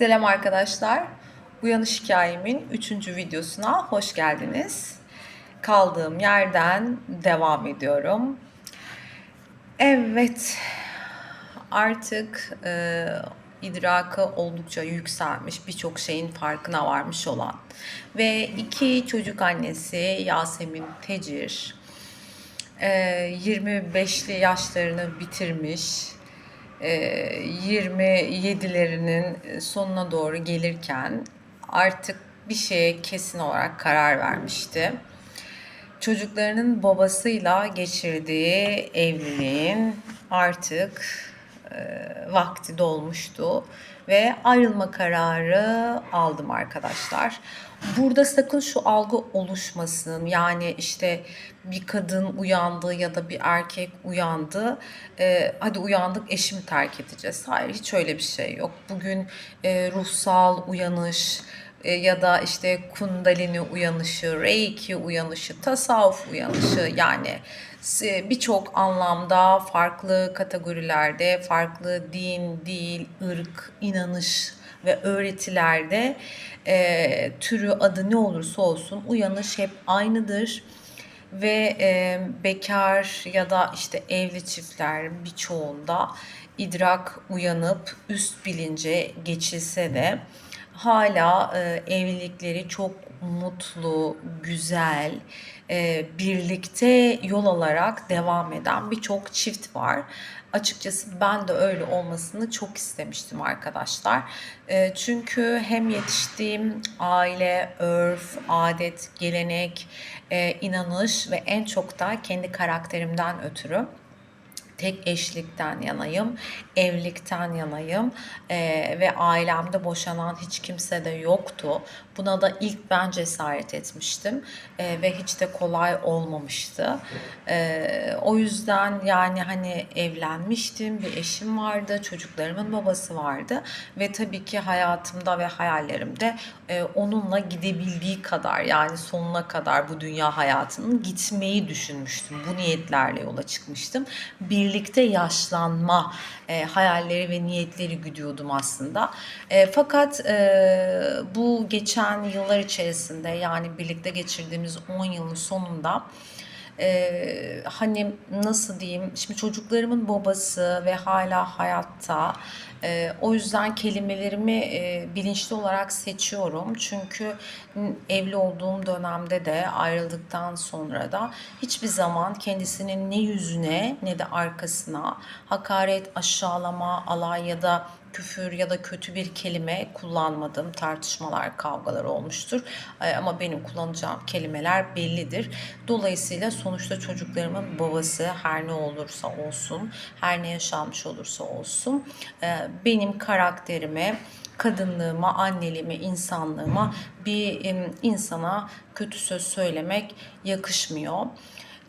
Selam arkadaşlar. Uyanış hikayemin 3. videosuna hoş geldiniz. Kaldığım yerden devam ediyorum. Evet, artık e, idrakı oldukça yükselmiş, birçok şeyin farkına varmış olan ve iki çocuk annesi Yasemin Tecir, e, 25'li yaşlarını bitirmiş, 27'lerinin sonuna doğru gelirken artık bir şeye kesin olarak karar vermişti. Çocuklarının babasıyla geçirdiği evliliğin artık vakti dolmuştu ve ayrılma kararı aldım arkadaşlar. Burada sakın şu algı oluşmasın. Yani işte bir kadın uyandı ya da bir erkek uyandı. e, hadi uyandık eşimi terk edeceğiz. Hayır hiç öyle bir şey yok. Bugün e, ruhsal uyanış, e, ya da işte kundalini uyanışı, reiki uyanışı, tasavvuf uyanışı yani birçok anlamda farklı kategorilerde, farklı din, dil, ırk, inanış ve öğretilerde e, türü adı ne olursa olsun uyanış hep aynıdır. Ve e, bekar ya da işte evli çiftler birçoğunda idrak uyanıp üst bilince geçilse de hala e, evlilikleri çok mutlu, güzel, e, birlikte yol alarak devam eden birçok çift var. Açıkçası ben de öyle olmasını çok istemiştim arkadaşlar. E, çünkü hem yetiştiğim aile, örf, adet, gelenek, e, inanış ve en çok da kendi karakterimden ötürü tek eşlikten yanayım, evlilikten yanayım Ee, ve ailemde boşanan hiç kimse de yoktu. Buna da ilk ben cesaret etmiştim Ee, ve hiç de kolay olmamıştı. Ee, o yüzden yani hani evlenmiştim, bir eşim vardı, çocuklarımın babası vardı ve tabii ki hayatımda ve hayallerimde e, onunla gidebildiği kadar yani sonuna kadar bu dünya hayatının gitmeyi düşünmüştüm. Bu niyetlerle yola çıkmıştım. Birlikte yaşlanma e, hayalleri ve niyetleri güdüyordum aslında. E, fakat e, bu geçen yıllar içerisinde yani birlikte geçirdiğimiz 10 yılın sonunda e, hani nasıl diyeyim şimdi çocuklarımın babası ve hala hayatta e, o yüzden kelimelerimi e, bilinçli olarak seçiyorum. Çünkü evli olduğum dönemde de ayrıldıktan sonra da hiçbir zaman kendisinin ne yüzüne ne de arkasına hakaret, aşağılama, alay ya da küfür ya da kötü bir kelime kullanmadım. Tartışmalar, kavgalar olmuştur. Ee, Ama benim kullanacağım kelimeler bellidir. Dolayısıyla sonuçta çocuklarımın babası her ne olursa olsun, her ne yaşanmış olursa olsun e, benim karakterime, kadınlığıma, anneliğime, insanlığıma bir insana kötü söz söylemek yakışmıyor.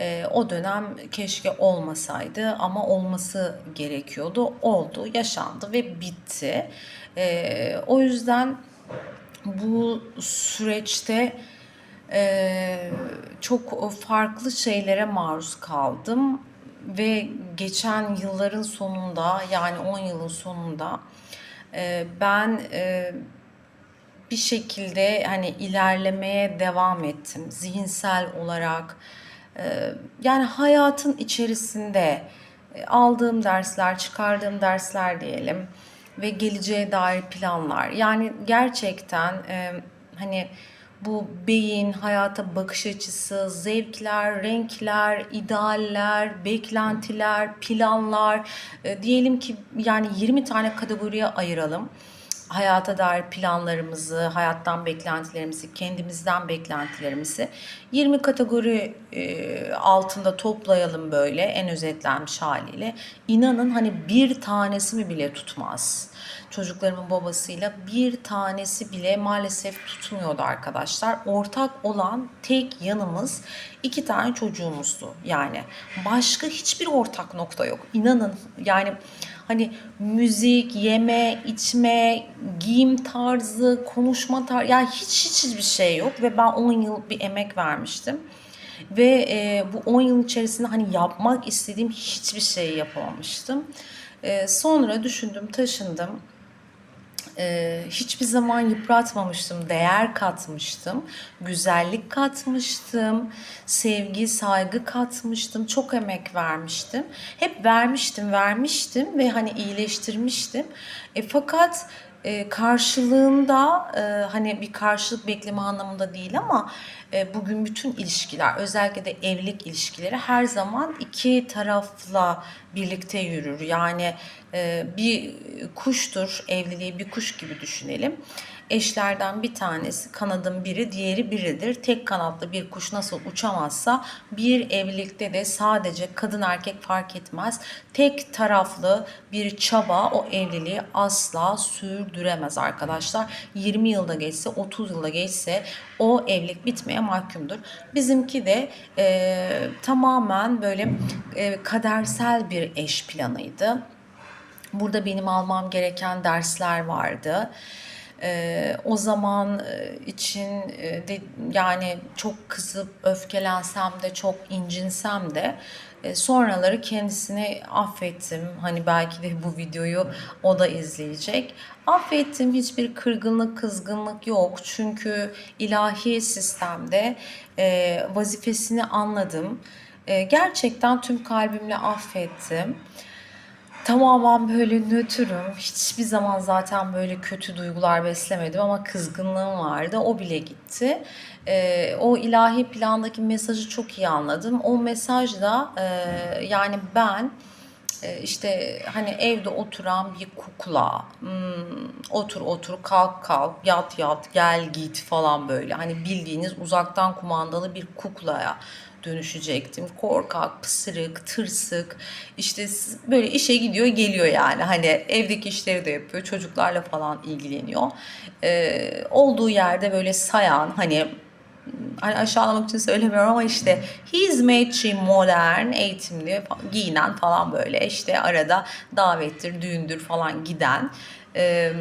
Ee, o dönem keşke olmasaydı ama olması gerekiyordu. Oldu, yaşandı ve bitti. Ee, o yüzden bu süreçte e, çok farklı şeylere maruz kaldım ve geçen yılların sonunda yani 10 yılın sonunda e, ben e, bir şekilde hani ilerlemeye devam ettim. Zihinsel olarak e, yani hayatın içerisinde e, aldığım dersler, çıkardığım dersler diyelim ve geleceğe dair planlar. Yani gerçekten e, hani bu beyin, hayata bakış açısı, zevkler, renkler, idealler, beklentiler, planlar e, diyelim ki yani 20 tane kategoriye ayıralım hayata dair planlarımızı, hayattan beklentilerimizi, kendimizden beklentilerimizi 20 kategori e, altında toplayalım böyle en özetlenmiş haliyle. İnanın hani bir tanesi mi bile tutmaz. Çocuklarımın babasıyla bir tanesi bile maalesef tutmuyordu arkadaşlar. Ortak olan tek yanımız iki tane çocuğumuzdu. Yani başka hiçbir ortak nokta yok. İnanın yani Hani müzik, yeme, içme, giyim tarzı, konuşma tarzı yani hiç hiç hiçbir şey yok ve ben 10 yıl bir emek vermiştim. Ve e, bu 10 yıl içerisinde hani yapmak istediğim hiçbir şeyi yapamamıştım. E, sonra düşündüm, taşındım. Ee, hiçbir zaman yıpratmamıştım, değer katmıştım, güzellik katmıştım, sevgi, saygı katmıştım, çok emek vermiştim. Hep vermiştim, vermiştim ve hani iyileştirmiştim. E, fakat e, karşılığında e, hani bir karşılık bekleme anlamında değil ama e, bugün bütün ilişkiler özellikle de evlilik ilişkileri her zaman iki tarafla birlikte yürür. Yani e, bir kuştur evliliği bir kuş gibi düşünelim. Eşlerden bir tanesi kanadın biri diğeri biridir. Tek kanatlı bir kuş nasıl uçamazsa bir evlilikte de sadece kadın erkek fark etmez. Tek taraflı bir çaba o evliliği asla sürdüremez arkadaşlar. 20 yılda geçse 30 yılda geçse o evlilik bitmeye mahkumdur. Bizimki de e, tamamen böyle e, kadersel bir eş planıydı. Burada benim almam gereken dersler vardı. Ee, o zaman e, için e, de, yani çok kızıp öfkelensem de çok incinsem de e, sonraları kendisini affettim. Hani belki de bu videoyu o da izleyecek. Affettim hiçbir kırgınlık kızgınlık yok. Çünkü ilahi sistemde e, vazifesini anladım. E, gerçekten tüm kalbimle affettim. Tamamen böyle nötrüm. Hiçbir zaman zaten böyle kötü duygular beslemedim ama kızgınlığım vardı. O bile gitti. Ee, o ilahi plandaki mesajı çok iyi anladım. O mesaj da e, yani ben e, işte hani evde oturan bir kukla hmm, otur otur kalk kalk yat yat gel git falan böyle hani bildiğiniz uzaktan kumandalı bir kuklaya dönüşecektim. Korkak, pısırık, tırsık işte böyle işe gidiyor geliyor yani hani evdeki işleri de yapıyor çocuklarla falan ilgileniyor. Ee, olduğu yerde böyle sayan hani hani aşağılamak için söylemiyorum ama işte hizmetçi, modern, eğitimli, giyinen falan böyle işte arada davettir, düğündür falan giden e,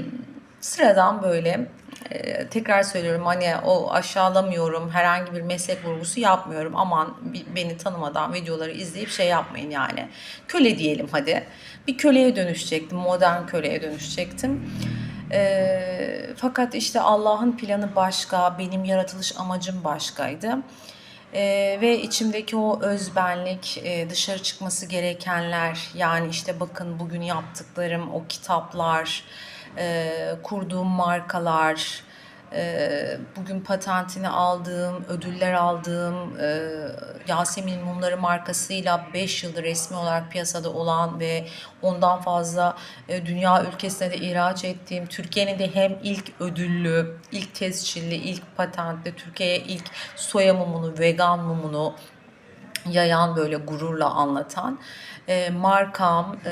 sıradan böyle e, tekrar söylüyorum hani o aşağılamıyorum herhangi bir meslek vurgusu yapmıyorum. Aman beni tanımadan videoları izleyip şey yapmayın yani. Köle diyelim hadi. Bir köleye dönüşecektim modern köleye dönüşecektim. Ee, fakat işte Allah'ın planı başka, benim yaratılış amacım başkaydı. Ee, ve içimdeki o özbenlik, e, dışarı çıkması gerekenler, yani işte bakın bugün yaptıklarım, o kitaplar, e, kurduğum markalar, e, bugün patentini aldığım, ödüller aldığım e, Yasemin Mumları markasıyla 5 yıldır resmi olarak piyasada olan ve ondan fazla e, dünya ülkesine de ihraç ettiğim, Türkiye'nin de hem ilk ödüllü, ilk tescilli, ilk patentli, Türkiye'ye ilk soya mumunu, vegan mumunu yayan böyle gururla anlatan e, markam, e,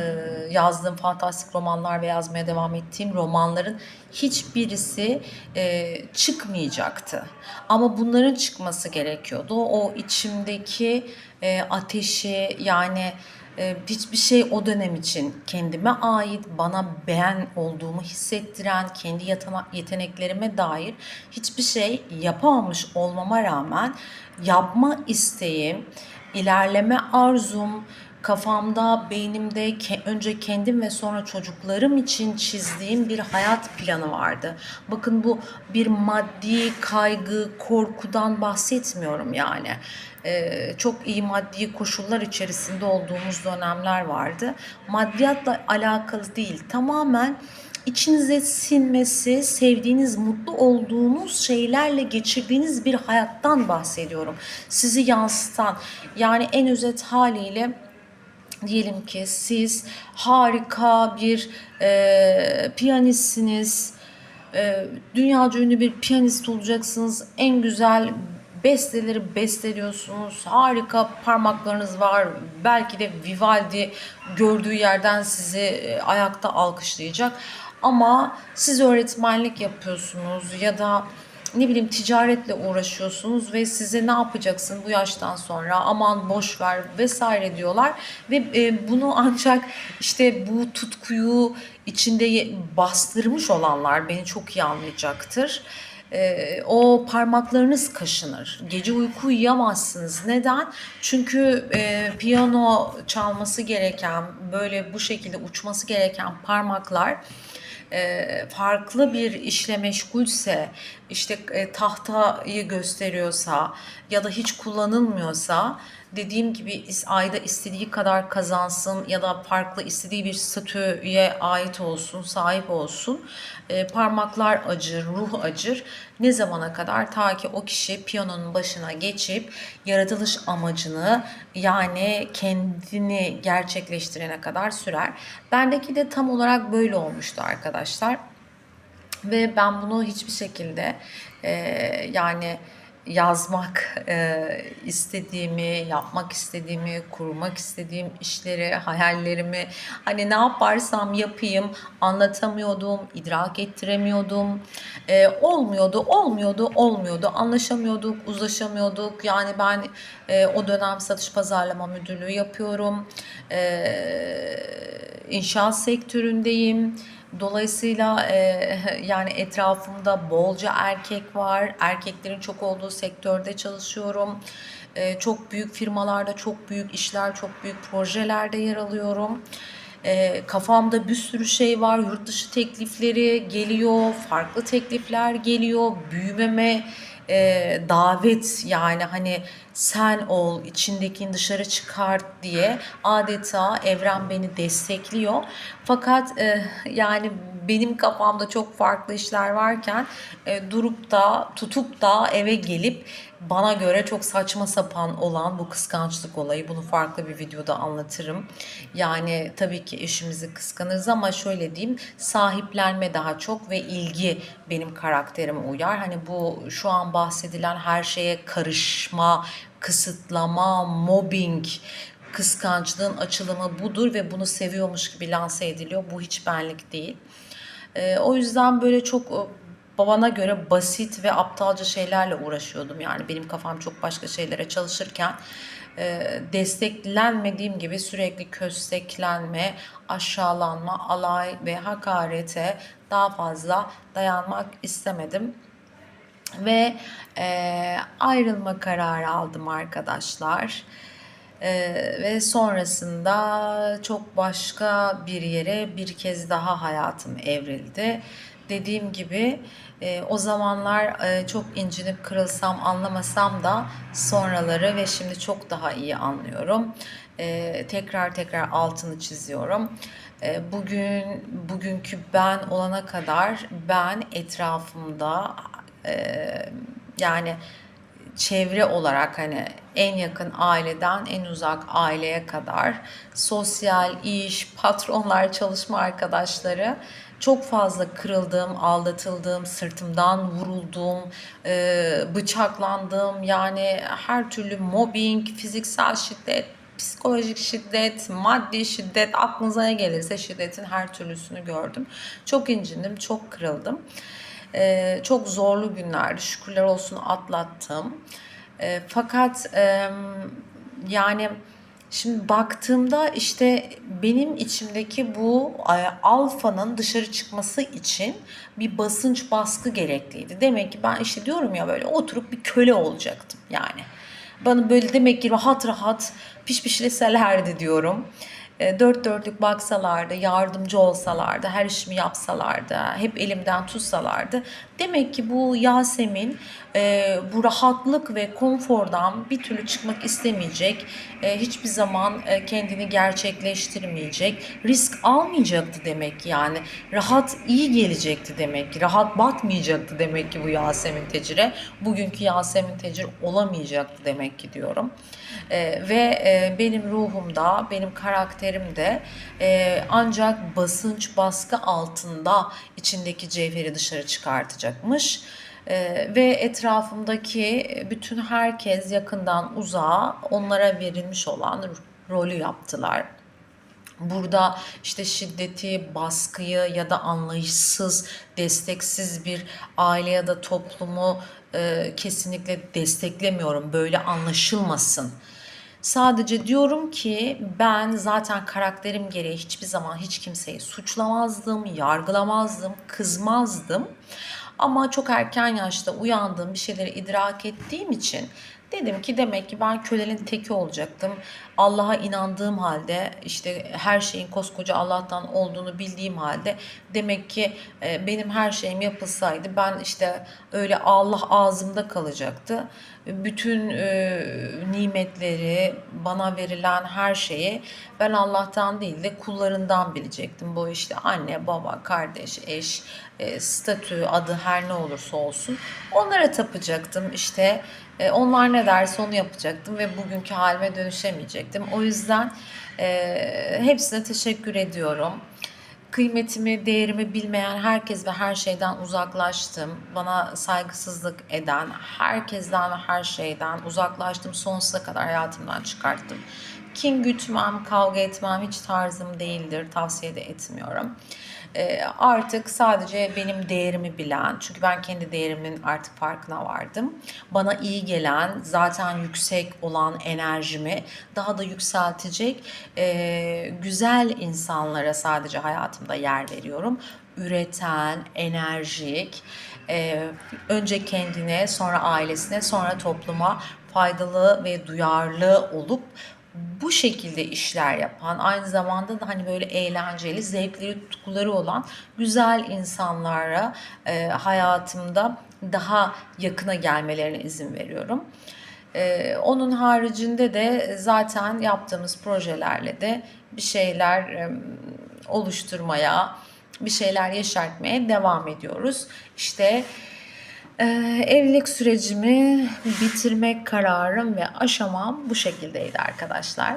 yazdığım fantastik romanlar ve yazmaya devam ettiğim romanların hiçbirisi e, çıkmayacaktı. Ama bunların çıkması gerekiyordu. O içimdeki e, ateşi yani e, hiçbir şey o dönem için kendime ait, bana ben olduğumu hissettiren, kendi yeteneklerime dair hiçbir şey yapamamış olmama rağmen yapma isteğim, ilerleme arzum, kafamda, beynimde önce kendim ve sonra çocuklarım için çizdiğim bir hayat planı vardı. Bakın bu bir maddi kaygı, korkudan bahsetmiyorum yani. Ee, çok iyi maddi koşullar içerisinde olduğumuz dönemler vardı. Maddiyatla alakalı değil, tamamen içinize sinmesi, sevdiğiniz, mutlu olduğunuz şeylerle geçirdiğiniz bir hayattan bahsediyorum. Sizi yansıtan, yani en özet haliyle diyelim ki siz harika bir e, piyanistsiniz, e, dünyaca ünlü bir piyanist olacaksınız, en güzel besteleri besteliyorsunuz, harika parmaklarınız var, belki de Vivaldi gördüğü yerden sizi e, ayakta alkışlayacak. Ama siz öğretmenlik yapıyorsunuz ya da ne bileyim ticaretle uğraşıyorsunuz ve size ne yapacaksın bu yaştan sonra aman boş ver vesaire diyorlar ve e, bunu ancak işte bu tutkuyu içinde bastırmış olanlar beni çok iyi anlayacaktır. E, o parmaklarınız kaşınır. Gece uyku uyuyamazsınız. Neden? Çünkü e, piyano çalması gereken, böyle bu şekilde uçması gereken parmaklar farklı bir işle meşgulse, işte e, tahtayı gösteriyorsa ya da hiç kullanılmıyorsa dediğim gibi ayda istediği kadar kazansın ya da farklı istediği bir statüye ait olsun, sahip olsun. E, parmaklar acır, ruh acır. Ne zamana kadar? Ta ki o kişi piyanonun başına geçip yaratılış amacını yani kendini gerçekleştirene kadar sürer. Bendeki de tam olarak böyle olmuştu arkadaşlar. Ve ben bunu hiçbir şekilde e, yani yazmak e, istediğimi, yapmak istediğimi, kurmak istediğim işleri, hayallerimi hani ne yaparsam yapayım anlatamıyordum, idrak ettiremiyordum. E, olmuyordu, olmuyordu, olmuyordu. Anlaşamıyorduk, uzlaşamıyorduk. Yani ben e, o dönem satış pazarlama müdürlüğü yapıyorum. E, inşaat sektöründeyim. Dolayısıyla e, yani etrafımda bolca erkek var. Erkeklerin çok olduğu sektörde çalışıyorum. E, çok büyük firmalarda çok büyük işler, çok büyük projelerde yer alıyorum. E, kafamda bir sürü şey var. Yurt dışı teklifleri geliyor, farklı teklifler geliyor. Büyümeme e, davet yani hani sen ol, içindekini dışarı çıkart diye adeta evren beni destekliyor. Fakat e, yani benim kafamda çok farklı işler varken e, durup da tutup da eve gelip bana göre çok saçma sapan olan bu kıskançlık olayı bunu farklı bir videoda anlatırım. Yani tabii ki eşimizi kıskanırız ama şöyle diyeyim sahiplenme daha çok ve ilgi benim karakterime uyar. Hani bu şu an bahsedilen her şeye karışma, kısıtlama, mobbing, kıskançlığın açılımı budur ve bunu seviyormuş gibi lanse ediliyor. Bu hiç benlik değil. Ee, o yüzden böyle çok e, babana göre basit ve aptalca şeylerle uğraşıyordum. Yani benim kafam çok başka şeylere çalışırken e, desteklenmediğim gibi sürekli kösteklenme, aşağılanma, alay ve hakarete daha fazla dayanmak istemedim ve e, ayrılma kararı aldım arkadaşlar. E, ve sonrasında çok başka bir yere bir kez daha hayatım evrildi. Dediğim gibi e, o zamanlar e, çok incinip kırılsam anlamasam da sonraları ve şimdi çok daha iyi anlıyorum. E, tekrar tekrar altını çiziyorum. E, bugün bugünkü ben olana kadar ben etrafımda yani çevre olarak hani en yakın aileden en uzak aileye kadar sosyal iş, patronlar, çalışma arkadaşları çok fazla kırıldığım, aldatıldığım, sırtımdan vurulduğum, bıçaklandığım yani her türlü mobbing, fiziksel şiddet, psikolojik şiddet, maddi şiddet aklınıza ne gelirse şiddetin her türlüsünü gördüm. Çok incindim, çok kırıldım. Ee, çok zorlu günlerdi. Şükürler olsun atlattım. Ee, fakat e, yani şimdi baktığımda işte benim içimdeki bu e, alfanın dışarı çıkması için bir basınç baskı gerekliydi. Demek ki ben işte diyorum ya böyle oturup bir köle olacaktım yani. Bana böyle demek ki rahat rahat piş pişleselerdi diyorum. E, dört dörtlük baksalardı, yardımcı olsalardı, her işimi yapsalardı, hep elimden tutsalardı. Demek ki bu Yasemin e, bu rahatlık ve konfordan bir türlü çıkmak istemeyecek, e, hiçbir zaman e, kendini gerçekleştirmeyecek, risk almayacaktı demek yani. Rahat iyi gelecekti demek ki, rahat batmayacaktı demek ki bu Yasemin Tecir'e. Bugünkü Yasemin Tecir olamayacaktı demek ki diyorum. E, ve e, benim ruhumda, benim karakterimde e, ancak basınç, baskı altında içindeki cevheri dışarı çıkartacakmış. Ee, ve etrafımdaki bütün herkes yakından uzağa onlara verilmiş olan rolü yaptılar. Burada işte şiddeti, baskıyı ya da anlayışsız, desteksiz bir aile ya da toplumu e, kesinlikle desteklemiyorum. Böyle anlaşılmasın. Sadece diyorum ki ben zaten karakterim gereği hiçbir zaman hiç kimseyi suçlamazdım, yargılamazdım, kızmazdım. Ama çok erken yaşta uyandığım bir şeyleri idrak ettiğim için Dedim ki demek ki ben kölenin teki olacaktım. Allah'a inandığım halde işte her şeyin koskoca Allah'tan olduğunu bildiğim halde demek ki e, benim her şeyim yapılsaydı ben işte öyle Allah ağzımda kalacaktı. Bütün e, nimetleri, bana verilen her şeyi ben Allah'tan değil de kullarından bilecektim. Bu işte anne, baba, kardeş, eş, e, statü, adı her ne olursa olsun onlara tapacaktım. İşte onlar ne derse onu yapacaktım ve bugünkü halime dönüşemeyecektim. O yüzden e, hepsine teşekkür ediyorum. Kıymetimi, değerimi bilmeyen herkes ve her şeyden uzaklaştım. Bana saygısızlık eden herkesten ve her şeyden uzaklaştım. Sonsuza kadar hayatımdan çıkarttım. Kin gütmem, kavga etmem hiç tarzım değildir. Tavsiye de etmiyorum. Ee, artık sadece benim değerimi bilen, çünkü ben kendi değerimin artık farkına vardım. Bana iyi gelen, zaten yüksek olan enerjimi daha da yükseltecek e, güzel insanlara sadece hayatımda yer veriyorum. Üreten, enerjik, e, önce kendine, sonra ailesine, sonra topluma faydalı ve duyarlı olup bu şekilde işler yapan, aynı zamanda da hani böyle eğlenceli, zevkleri, tutkuları olan güzel insanlara e, hayatımda daha yakına gelmelerine izin veriyorum. E, onun haricinde de zaten yaptığımız projelerle de bir şeyler e, oluşturmaya, bir şeyler yeşertmeye devam ediyoruz. İşte ee, evlilik sürecimi bitirmek kararım ve aşamam bu şekildeydi arkadaşlar.